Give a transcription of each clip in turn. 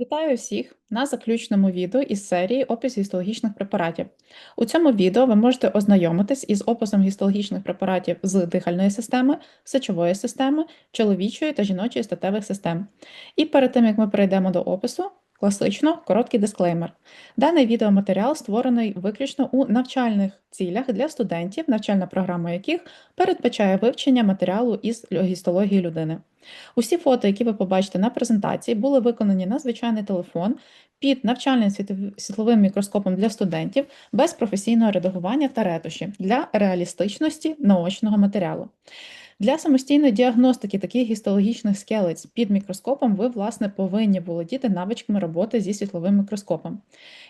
Вітаю всіх на заключному відео із серії опис гістологічних препаратів. У цьому відео ви можете ознайомитись із описом гістологічних препаратів з дихальної системи, сечової системи, чоловічої та жіночої статевих систем. І перед тим як ми перейдемо до опису, класично короткий дисклеймер. Даний відеоматеріал створений виключно у навчальних цілях для студентів, навчальна програма яких передбачає вивчення матеріалу із гістології людини. Усі фото, які ви побачите на презентації, були виконані на звичайний телефон під навчальним світловим мікроскопом для студентів без професійного редагування та ретуші для реалістичності наочного матеріалу. Для самостійної діагностики таких гістологічних скелець під мікроскопом ви, власне, повинні володіти навичками роботи зі світловим мікроскопом.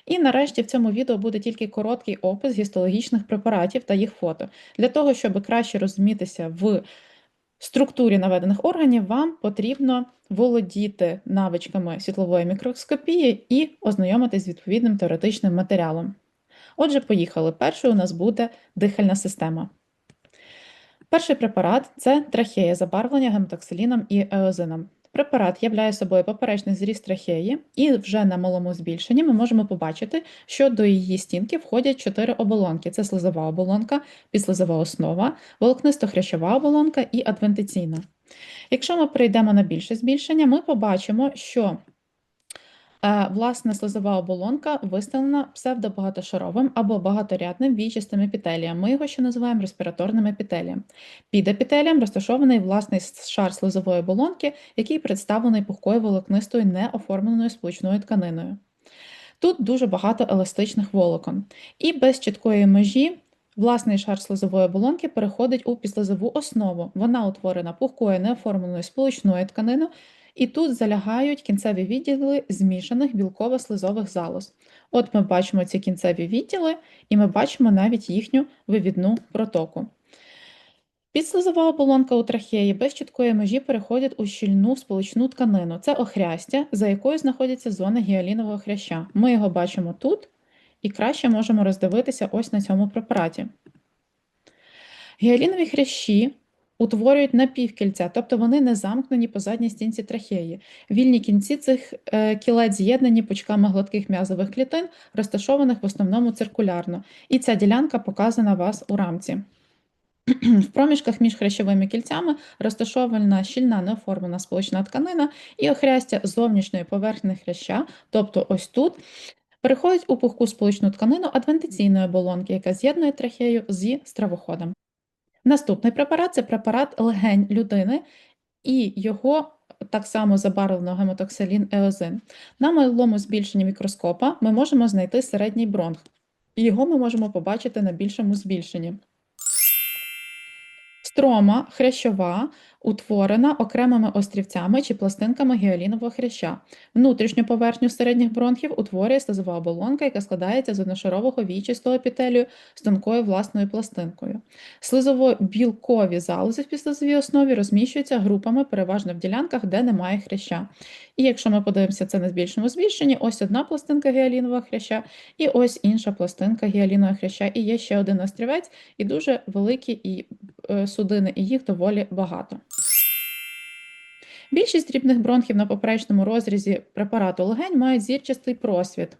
І нарешті в цьому відео буде тільки короткий опис гістологічних препаратів та їх фото. Для того, щоб краще розумітися в структурі наведених органів вам потрібно володіти навичками світлової мікроскопії і ознайомитись з відповідним теоретичним матеріалом. Отже, поїхали. Першою у нас буде дихальна система. Перший препарат це трахея, забарвлення гематоксиліном і еозином. Препарат являє собою поперечний зріст трахеї, і вже на малому збільшенні ми можемо побачити, що до її стінки входять чотири оболонки: це слизова оболонка, підслизова основа, волокнисто-хрящова оболонка і адвентиційна. Якщо ми перейдемо на більше збільшення, ми побачимо, що Власне, слизова оболонка виставлена псевдобагатошаровим або багаторядним війчастим епітелієм. Ми його ще називаємо респіраторним епітелієм. Під епітелієм розташований власний шар слизової оболонки, який представлений пухкою волокнистою неоформленою сполучною тканиною. Тут дуже багато еластичних волокон. І без чіткої межі власний шар слизової оболонки переходить у підслизову основу. Вона утворена пухкою неоформленою сполучною тканиною, і тут залягають кінцеві відділи змішаних білково-слизових залоз. От ми бачимо ці кінцеві відділи, і ми бачимо навіть їхню вивідну протоку. Підслизова оболонка у трахеї без чіткої межі переходить у щільну сполучну тканину. Це охрястя, за якою знаходяться зони гіалінового хряща. Ми його бачимо тут і краще можемо роздивитися ось на цьому препараті. Гіалінові хрящі утворюють напівкільця, тобто вони не замкнені по задній стінці трахеї. Вільні кінці цих е, кілець з'єднані пучками гладких м'язових клітин, розташованих в основному циркулярно. І ця ділянка показана вас у рамці. В проміжках між хрящовими кільцями розташована щільна неоформлена сполучна тканина і охрястя зовнішньої поверхні хряща, тобто ось тут, переходить у пухку сполучну тканину адвентиційної оболонки, яка з'єднує трахею зі стравоходом. Наступний препарат це препарат легень людини, і його так само забарвлено гемотоксилін еозин. На малому збільшенні мікроскопа ми можемо знайти середній бронх, його ми можемо побачити на більшому збільшенні. Строма хрящова утворена окремими острівцями чи пластинками гіалінового хряща. Внутрішню поверхню середніх бронхів утворює слизова оболонка, яка складається з одношарового вічистого епітелію з тонкою власною пластинкою. Слизово-білкові залози в підслизовій основі розміщуються групами переважно в ділянках, де немає хряща. І якщо ми подивимося це на збільшеному збільшенні, ось одна пластинка гіалінового хряща, і ось інша пластинка гіалінового хряща, і є ще один острівець, і дуже великі і е, судини, і їх доволі багато. Більшість дрібних бронхів на поперечному розрізі препарату легень мають зірчастий просвіт.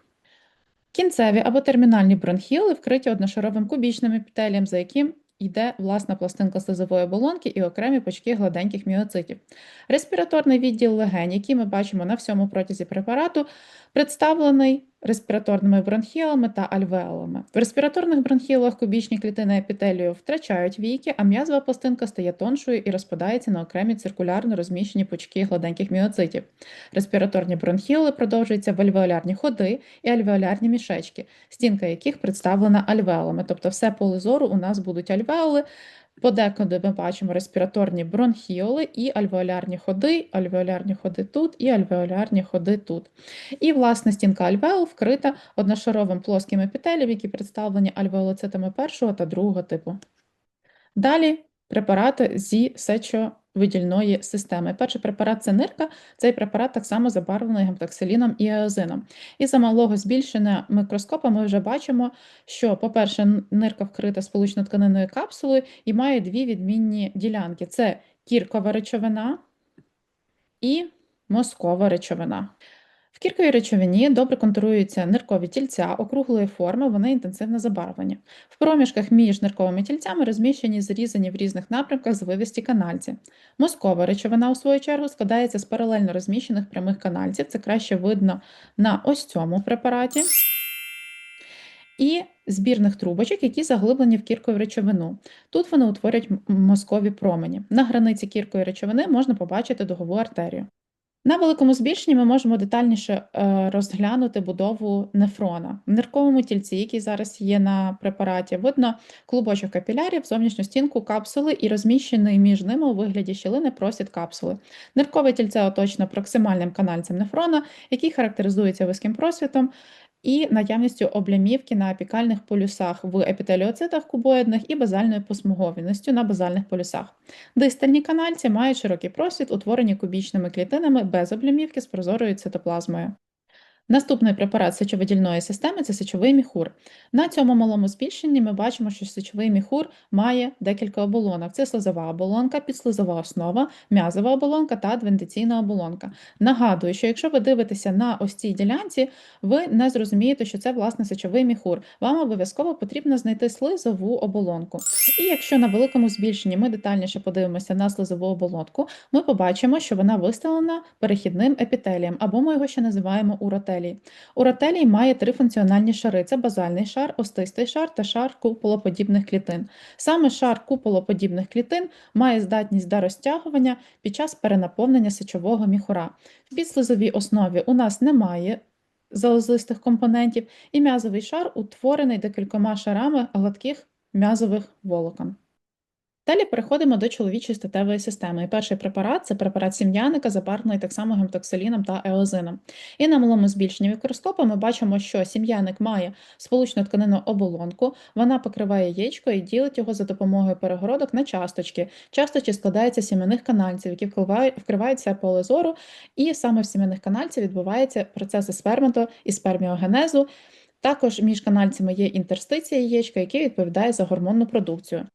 Кінцеві або термінальні бронхіли вкриті одношаровим кубічним епітелієм, за яким йде власна пластинка слизової оболонки і окремі пучки гладеньких міоцитів. Респіраторний відділ легень, який ми бачимо на всьому протязі препарату, представлений респіраторними бронхіалами та альвеолами. В респіраторних бронхіалах кубічні клітини епітелію втрачають війки, а м'язова пластинка стає тоншою і розпадається на окремі циркулярно розміщені пучки гладеньких міоцитів. Респіраторні бронхіоли продовжуються в альвеолярні ходи і альвеолярні мішечки, стінка яких представлена альвеолами. Тобто все поле зору у нас будуть альвеоли, Подекуди ми бачимо респіраторні бронхіоли і альвеолярні ходи, альвеолярні ходи тут і альвеолярні ходи тут. І, власне, стінка альвеол вкрита одношаровим плоским епітелієм, які представлені альвеолоцитами першого та другого типу. Далі препарати зі сечовидільної системи. Перший препарат це нирка, цей препарат так само забарвлений гемтоксиліном і еозином. І за малого збільшення мікроскопа ми вже бачимо, що, по-перше, нирка вкрита сполучно тканиною капсулою і має дві відмінні ділянки: це кіркова речовина і мозкова речовина. В кірковій речовині добре контуруються ниркові тільця округлої форми, вони інтенсивно забарвлені. В проміжках між нирковими тільцями розміщені зрізані в різних напрямках звивисті канальці. Мозкова речовина, у свою чергу, складається з паралельно розміщених прямих канальців. Це краще видно на ось цьому препараті. І збірних трубочок, які заглиблені в кіркову речовину. Тут вони утворюють мозкові промені. На границі кіркової речовини можна побачити дугову артерію. На великому збільшенні ми можемо детальніше е, розглянути будову нефрона. В нирковому тільці, який зараз є на препараті, видно клубочок капілярів, зовнішню стінку капсули і розміщений між ними у вигляді щілини просід капсули. Ниркове тільце оточено проксимальним канальцем нефрона, який характеризується вузьким просвітом і наявністю облямівки на апікальних полюсах в епітеліоцитах кубоїдних і базальною посмуговіністю на базальних полюсах. Дистальні канальці мають широкий просвіт, утворені кубічними клітинами без облямівки з прозорою цитоплазмою. Наступний препарат сечовидільної системи це сечовий міхур. На цьому малому збільшенні ми бачимо, що сечовий міхур має декілька оболонок: це слизова оболонка, підслизова основа, м'язова оболонка та двендиційна оболонка. Нагадую, що якщо ви дивитеся на ось цій ділянці, ви не зрозумієте, що це власне сечовий міхур. Вам обов'язково потрібно знайти слизову оболонку. І якщо на великому збільшенні ми детальніше подивимося на слизову оболонку, ми побачимо, що вона виставлена перехідним епітелієм, або ми його ще називаємо уротелієм ротелій. Уротелій має три функціональні шари: це базальний шар, остистий шар та шар куполоподібних клітин. Саме шар куполоподібних клітин має здатність до розтягування під час перенаповнення сечового міхура. В підслизовій основі у нас немає залозистих компонентів, і м'язовий шар утворений декількома шарами гладких м'язових волокон. Далі переходимо до чоловічої статевої системи. І перший препарат це препарат сім'яника, забарвлений так само гемтоксиліном та еозином. І на малому збільшенні мікроскопу ми бачимо, що сім'яник має сполучну тканину оболонку, вона покриває яєчко і ділить його за допомогою перегородок на часточки. Часточки складаються сім'яних канальців, які вкриваються поле зору, і саме в сім'яних канальців відбуваються процеси спермато і сперміогенезу. Також між канальцями є інтерстиція яєчка, який відповідає за гормонну продукцію.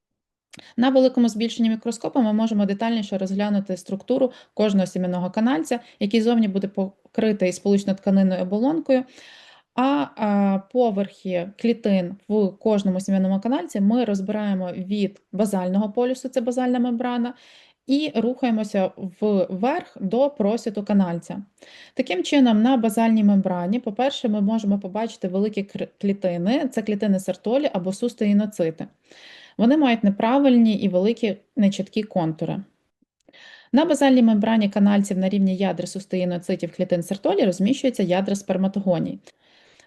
На великому збільшенні мікроскопа ми можемо детальніше розглянути структуру кожного сім'яного канальця, який зовні буде покритий сполучно тканиною оболонкою. А поверхи клітин в кожному сім'яному канальці ми розбираємо від базального полюсу, це базальна мембрана, і рухаємося вверх до просвіту канальця. Таким чином, на базальній мембрані, по-перше, ми можемо побачити великі клітини, це клітини сертолі або сустеїноцити. Вони мають неправильні і великі нечіткі контури. На базальній мембрані канальців на рівні ядер сустеїноцитів клітин сертолі розміщуються ядра сперматогоній.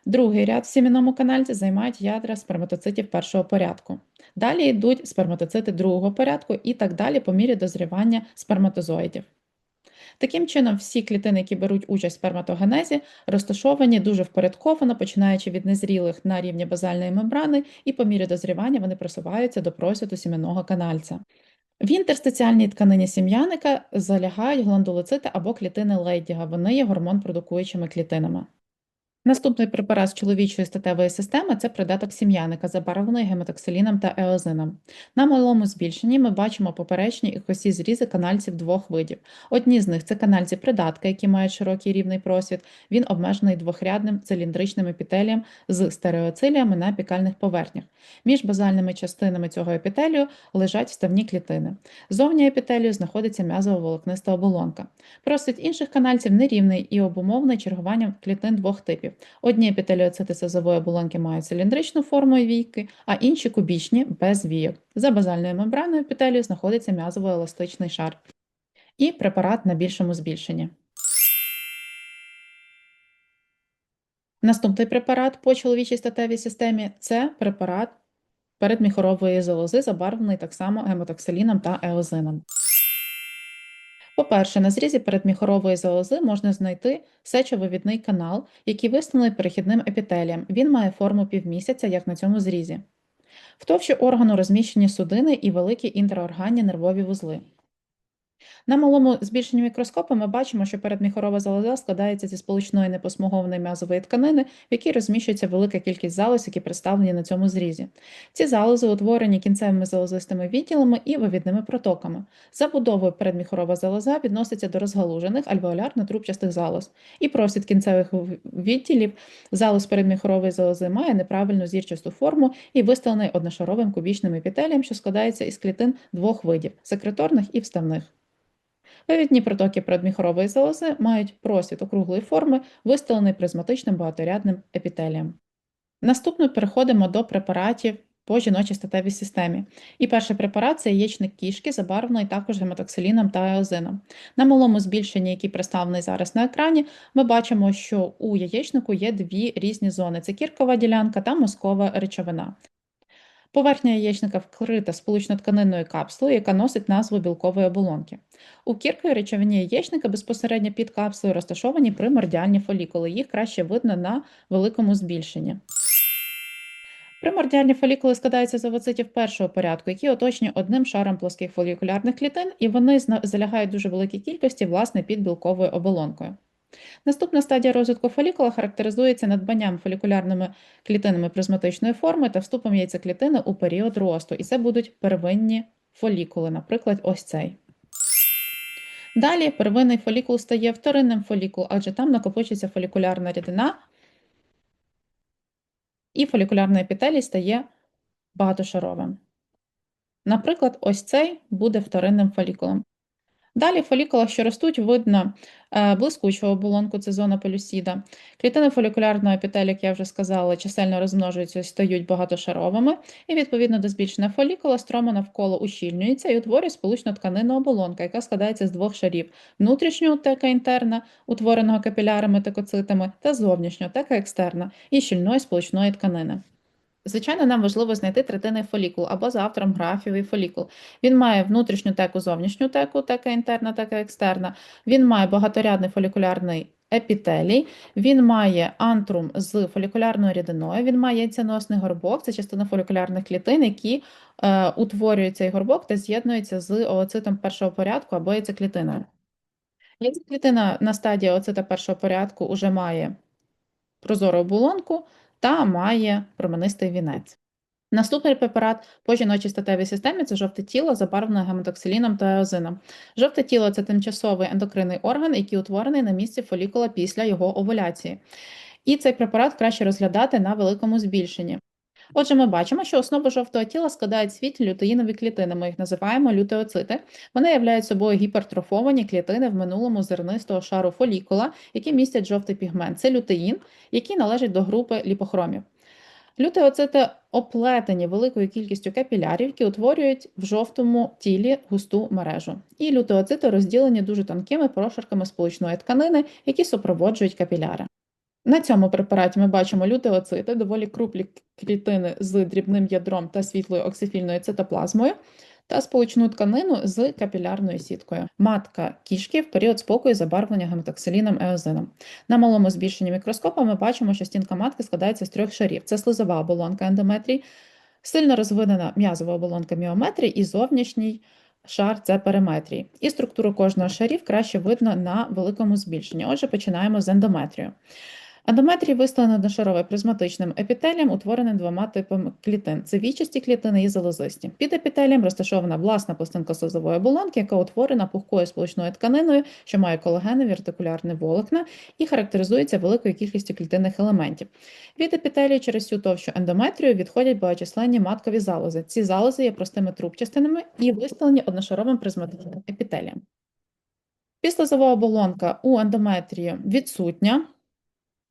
Другий ряд в сіміному канальці займають ядра сперматоцитів першого порядку. Далі йдуть сперматоцити другого порядку і так далі по мірі дозрівання сперматозоїдів. Таким чином, всі клітини, які беруть участь в сперматогенезі, розташовані дуже впорядковано, починаючи від незрілих на рівні базальної мембрани, і по мірі дозрівання вони просуваються до просвіту сім'яного канальця. В інтерстиціальній тканині сім'яника залягають гландулоцити або клітини Лейдіга, вони є гормон-продукуючими клітинами. Наступний препарат з чоловічої статевої системи це придаток сім'яника, забарвлений гемотоксиліном та еозином. На малому збільшенні ми бачимо поперечні і косі зрізи канальців двох видів. Одні з них це канальці придатка, які мають широкий рівний просвіт. Він обмежений двохрядним циліндричним епітелієм з стереоциліями на пікальних поверхнях. Між базальними частинами цього епітелію лежать вставні клітини. Зовні епітелію знаходиться м'язово волокниста оболонка. Просвіт інших канальців нерівний і обумовлений чергуванням клітин двох типів. Одні епітеліоцити сазової оболонки мають циліндричну форму і війки, а інші кубічні без війок. За базальною мембраною епітелію знаходиться м'язово-еластичний шар. І препарат на більшому збільшенні. Наступний препарат по чоловічій статевій системі це препарат передміхорової залози, забарвлений так само гемотоксиліном та еозином. По-перше, на зрізі передміхорової залози можна знайти сечовивідний канал, який виставлений перехідним епітелієм. Він має форму півмісяця, як на цьому зрізі. В товщі органу розміщені судини і великі інтраорганні нервові вузли. На малому збільшенні мікроскопу ми бачимо, що передміхорова залоза складається зі сполучної непосмугованої м'язової тканини, в якій розміщується велика кількість залоз, які представлені на цьому зрізі. Ці залози утворені кінцевими залозистими відділами і вивідними протоками. Забудовою передміхорова залоза відноситься до розгалужених альвеолярно-трубчастих залоз. І просвіт кінцевих відділів залоз передміхорової залози має неправильну зірчасту форму і виставлений одношаровим кубічним епітелієм, що складається із клітин двох видів секреторних і вставних. Вивідні протоки передміхорової залози мають просвіт округлої форми, виставлений призматичним багаторядним епітелієм. Наступно переходимо до препаратів по жіночій статевій системі. І перший препарат це яєчник кішки, забарвлений також гематоксиліном та еозином. На малому збільшенні, який представлений зараз на екрані, ми бачимо, що у яєчнику є дві різні зони: це кіркова ділянка та мозкова речовина. Поверхня яєчника вкрита сполучно-тканинною капсулою, яка носить назву білкової оболонки. У кірковій речовині яєчника безпосередньо під капсулою розташовані примордіальні фолікули. Їх краще видно на великому збільшенні. Примордіальні фолікули складаються з овоцитів першого порядку, які оточені одним шаром плоских фолікулярних клітин, і вони залягають дуже великій кількості власне під білковою оболонкою. Наступна стадія розвитку фолікула характеризується надбанням фолікулярними клітинами призматичної форми та вступом яйцеклітини у період росту, і це будуть первинні фолікули, наприклад, ось цей. Далі первинний фолікул стає вторинним фолікулом, адже там накопичується фолікулярна рідина, і фолікулярний епітелій стає багатошаровим. Наприклад, ось цей буде вторинним фолікулом. Далі в фолікулах, що ростуть, видно е, блискучу оболонку, це зона полюсіда. Клітини фолікулярного епітелію, як я вже сказала, чисельно розмножуються стають багатошаровими, і відповідно до збільшення фолікула строма навколо ущільнюється і утворює сполучну тканину оболонка, яка складається з двох шарів: внутрішнього тека інтерна, утвореного капілярами та коцитами, та зовнішнього тека екстерна і щільної сполучної тканини. Звичайно, нам важливо знайти третинний фолікул або за автором графівий фолікул. Він має внутрішню теку, зовнішню теку, тека інтерна, тека екстерна. Він має багаторядний фолікулярний епітелій, він має антрум з фолікулярною рідиною, він має яйценосний горбок, це частина фолікулярних клітин, які е, утворюють цей горбок та з'єднуються з ooцитом першого порядку або яйцеклітиною. Яйцеклітина на стадії ooцита першого порядку вже має прозору оболонку та має променистий вінець. Наступний препарат по жіночій статевій системі це жовте тіло, забарвлене гематоксиліном та еозином. Жовте тіло це тимчасовий ендокринний орган, який утворений на місці фолікула після його овуляції. І цей препарат краще розглядати на великому збільшенні. Отже, ми бачимо, що основу жовтого тіла складають світлі лютеїнові клітини, ми їх називаємо лютеоцити. Вони являють собою гіпертрофовані клітини в минулому зернистого шару фолікула, які містять жовтий пігмент. Це лютеїн, який належить до групи ліпохромів. Лютеоцити оплетені великою кількістю капілярів, які утворюють в жовтому тілі густу мережу. І лютеоцити розділені дуже тонкими прошарками сполучної тканини, які супроводжують капіляри. На цьому препараті ми бачимо лютеоцити, доволі круплі клітини з дрібним ядром та світлою оксифільною цитоплазмою, та сполучну тканину з капілярною сіткою. Матка кішки в період спокою забарвлення гематоксиліном еозином. На малому збільшенні мікроскопа ми бачимо, що стінка матки складається з трьох шарів: це слизова оболонка ендометрій, сильно розвинена м'язова оболонка міометрій і зовнішній. Шар це периметрій. І структуру кожного шарів краще видно на великому збільшенні. Отже, починаємо з ендометрію. Ендометрій виставлено одношаровий призматичним епітелієм, утвореним двома типами клітин: це вічасті клітини і залозисті. Під епітелієм розташована власна пластинка слизової оболонки, яка утворена пухкою сполучною тканиною, що має колагенові ретикулярні волокна і характеризується великою кількістю клітинних елементів. Від епітелії через всю товщу ендометрію відходять багаточисленні маткові залози. Ці залози є простими трубчастинами і виставлені одношаровим призматичним епітелієм. Післязова оболонка у ендометрії відсутня.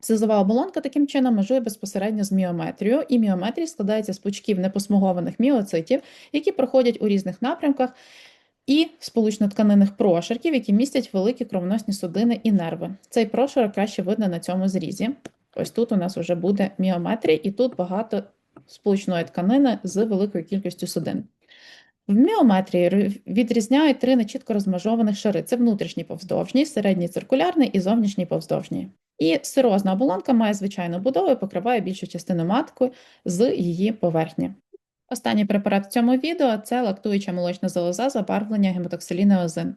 Слизова оболонка таким чином межує безпосередньо з міометрією, і міометрій складається з пучків непосмугованих міоцитів, які проходять у різних напрямках, і сполучно-тканинних прошарків, які містять великі кровоносні судини і нерви. Цей прошарок краще видно на цьому зрізі. Ось тут у нас вже буде міометрій, і тут багато сполучної тканини з великою кількістю судин. В міометрії відрізняють три нечітко розмежованих шари: це внутрішній повздовжній, середній циркулярний і зовнішній повздовжній. І сирозна оболонка має звичайну будову і покриває більшу частину матки з її поверхні. Останній препарат в цьому відео це лактуюча молочна залоза забарвлення гемотоксиліне озин.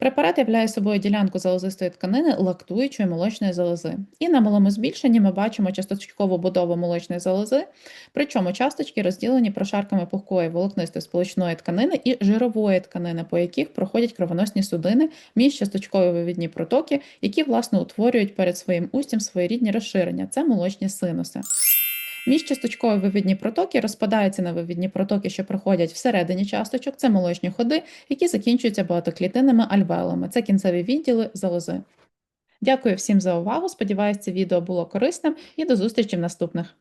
Препарат являє собою ділянку залозистої тканини лактуючої молочної залози. І на малому збільшенні ми бачимо часточкову будову молочної залози, причому часточки розділені прошарками пухкої волокнистої сполучної тканини і жирової тканини, по яких проходять кровоносні судини, міжчасточкові вивідні протоки, які власне утворюють перед своїм устям своєрідні розширення це молочні синуси. Міжчасточкові вивідні протоки розпадаються на вивідні протоки, що проходять всередині часточок, це молочні ходи, які закінчуються багатоклітинними альвеолами, це кінцеві відділи залози. Дякую всім за увагу. Сподіваюся, це відео було корисним і до зустрічі в наступних.